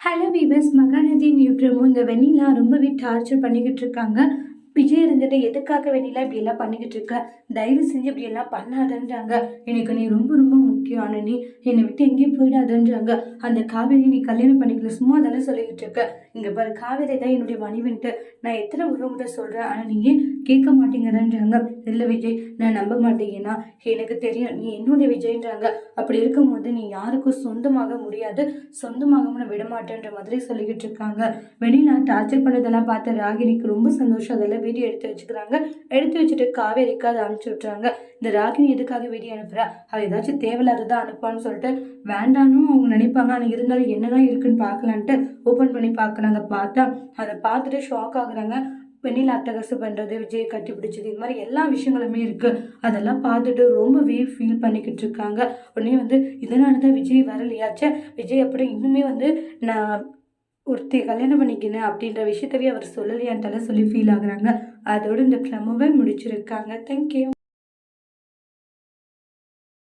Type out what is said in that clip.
Hello viewers Mahanadi new இந்த வெண்ணிலா ரொம்பவே torture பண்ணிக்கிட்டு இருக்காங்க. விஜய் இருந்துட்டு எதுக்காக வெண்ணிலா இப்படியெல்லாம் பண்ணிக்கிட்டு இருக்க? தயவு செஞ்சு இப்படியெல்லாம் பண்ணாதன்றாங்க. எனக்கு நீ ரொம்ப ரொம்ப முக்கியமான நீ என்னை விட்டு எங்கேயும் போயிடாதன்றாங்க. அந்த காவேரி நீ கல்யாணம் பண்ணிக்கல சும்மா தானே சொல்லிக்கிட்டு இருக்க. இங்கே பாரு காவேரி தான் என்னுடைய மனைவின்ட்டு. நான் எத்தனை உறவுகிட்ட சொல்கிறேன் ஆனால் நீ ஏன் கேட்க மாட்டேங்கிறன்றாங்க. இல்லை விஜய் நான் நம்ப மாட்டேங்கன்னா எனக்கு தெரியும் நீ என்னுடைய விஜய்ன்றாங்க. அப்படி இருக்கும்போது நீ யாருக்கும் சொந்தமாக முடியாது சொந்தமாகவும் நான் விட மாட்டேன்ற மாதிரி சொல்லிக்கிட்டு இருக்காங்க. வெளியில டார்ச்சர் பண்ணதெல்லாம் பார்த்த ராகினிக்கு ரொம்ப சந்தோஷம். அதெல்லாம் வீடியோ எடுத்து வச்சுக்கிறாங்க. எடுத்து வச்சுட்டு காவேரிக்கு அதை அனுப்பிச்சு விட்றாங்க இந்த ராகினி எதுக்காக வீடியோ அனுப்புகிறா அவள் ஏதாச்சும் தான் அனுப்பான்னு சொல்லிட்டு வேண்டான்னு அவங்க நினைப்பாங்க. ஆனால் இருந்தாலும் என்னதான் இருக்குன்னு பார்க்கலான்ட்டு ஓப்பன் பண்ணி பார்க்குறாங்க. பார்த்தா அதை பார்த்துட்டு ஷாக் ஆகுறாங்க. வெண்ணில அட்டகாசு பண்ணுறது விஜய் கட்டி பிடிச்சது இது மாதிரி எல்லா விஷயங்களுமே இருக்குது அதெல்லாம் பார்த்துட்டு ரொம்பவே ஃபீல் பண்ணிக்கிட்டு இருக்காங்க. உடனே வந்து இதனால தான் விஜய் வரலையாச்சே விஜய் அப்படி இன்னுமே வந்து நான் ஒருத்தி கல்யாணம் பண்ணிக்கினேன் அப்படின்ற விஷயத்தவே அவர் சொல்லலையான்ட்டால சொல்லி ஃபீல் ஆகுறாங்க. அதோடு இந்த ப்ரமோவை முடிச்சிருக்காங்க. தேங்க்யூ